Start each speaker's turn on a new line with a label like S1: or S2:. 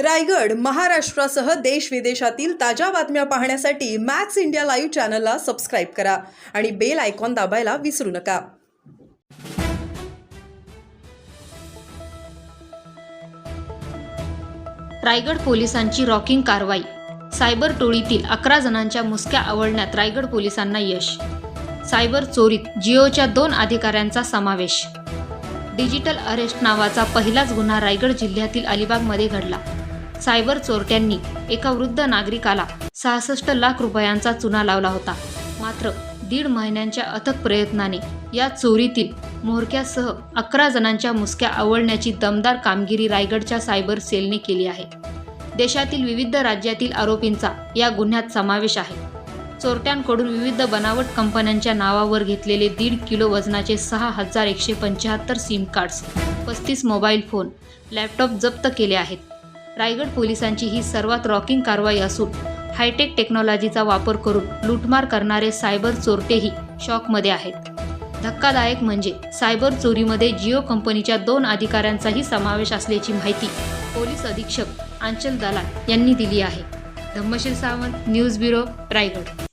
S1: रायगड महाराष्ट्रासह देश विदेशातील ताज्या बातम्या पाहण्यासाठी मॅक्स इंडिया लाईव्ह चॅनलला सबस्क्राईब करा आणि बेल आयकॉन दाबायला विसरू नका.
S2: रायगड पोलिसांची रॉकिंग कारवाई. सायबर टोळीतील अकरा जणांच्या मुसक्या आवळण्यात रायगड पोलिसांना यश. सायबर चोरीत जिओच्या दोन अधिकाऱ्यांचा समावेश. डिजिटल अरेस्ट नावाचा पहिलाच गुन्हा रायगड जिल्ह्यातील अलिबागमध्ये घडला. सायबर चोरट्यांनी एका वृद्ध नागरिकाला सहासष्ट लाख रुपयांचा चुना लावला होता. मात्र दीड महिन्यांच्या अथक प्रयत्नाने या चोरीतील मोरक्यासह अकरा जणांच्या मुसक्या आवळण्याची दमदार कामगिरी रायगडच्या सायबर सेलने केली आहे. देशातील विविध राज्यातील आरोपींचा या गुन्ह्यात समावेश आहे. चोरट्यांकडून विविध बनावट कंपन्यांच्या नावावर घेतलेले दीड किलो वजनाचे सहा हजार एकशे पंच्याहत्तर सिम कार्ड्स पस्तीस मोबाईल फोन लॅपटॉप जप्त केले आहेत. रायगड पोलिसांची ही सर्वात रॉकिंग कारवाई असून हायटेक टेक्नॉलॉजीचा वापर करून लूटमार करणारे सायबर चोरटेही शॉकमध्ये आहेत. धक्कादायक म्हणजे सायबर चोरीमध्ये जिओ कंपनीच्या दोन अधिकाऱ्यांचाही समावेश असल्याची माहिती पोलीस अधीक्षक आंचल दलाल यांनी दिली आहे. Dhammsheel Sawant news bureau Raigad.